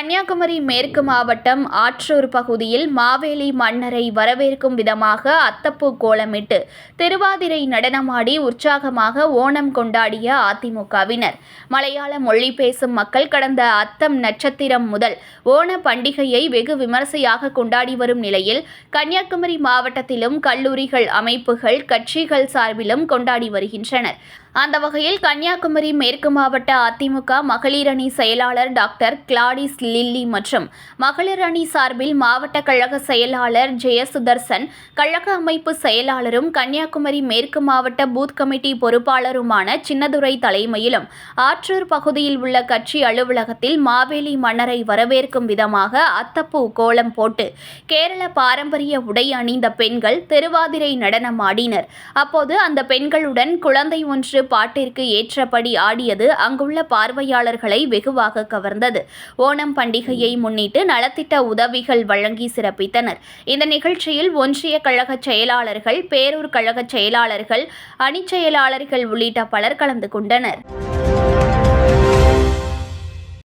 கன்னியாகுமரி மேற்கு மாவட்டம் ஆற்றூர் பகுதியில் மாவேலி மன்னரை வரவேற்கும் விதமாக அத்தப்பூ கோலமிட்டு திருவாதிரை நடனமாடி உற்சாகமாக ஓணம் கொண்டாடிய அதிமுகவினர். மலையாள மொழி பேசும் மக்கள் கடந்த அத்தம் நட்சத்திரம் முதல் ஓண பண்டிகையை வெகு விமர்சையாக கொண்டாடி வரும் நிலையில் கன்னியாகுமரி மாவட்டத்திலும் கல்லூரிகள் அமைப்புகள் கட்சிகள் சார்பிலும் கொண்டாடி வருகின்றனர். அந்த வகையில் கன்னியாகுமரி மேற்கு மாவட்ட அதிமுக மகளிரணி செயலாளர் டாக்டர் கிளாடிஸ் லில்லி மற்றும் மகளிர் அணி சார்பில் மாவட்ட கழக செயலாளர் ஜெயசுதர்சன் கழக அமைப்பு செயலாளரும் கன்னியாகுமரி மேற்கு மாவட்ட பூத் கமிட்டி பொறுப்பாளருமான சின்னதுரை தலைமையிலும் ஆற்றூர் பகுதியில் உள்ள கட்சி அலுவலகத்தில் மாவேலி மன்னரை வரவேற்கும் விதமாக அத்தப்பூ கோலம் போட்டு கேரள பாரம்பரிய உடை அணிந்த பெண்கள் திருவாதிரை நடனம் ஆடினர். அப்போது அந்த பெண்களுடன் குழந்தை ஒன்று பாட்டிற்கு ஏற்றபடி ஆடியது அங்குள்ள பார்வையாளர்களை வெகுவாக கவர்ந்தது. ஓணம் ஓணம் பண்டிகையை முன்னிட்டு நலத்திட்ட உதவிகள் வழங்கி சிறப்பித்தனர். இந்த நிகழ்ச்சியில் ஒன்றிய கழக செயலாளர்கள் பேரூர் கழக செயலாளர்கள் அணிச் செயலாளர்கள் உள்ளிட்ட பலர் கலந்து கொண்டனர்.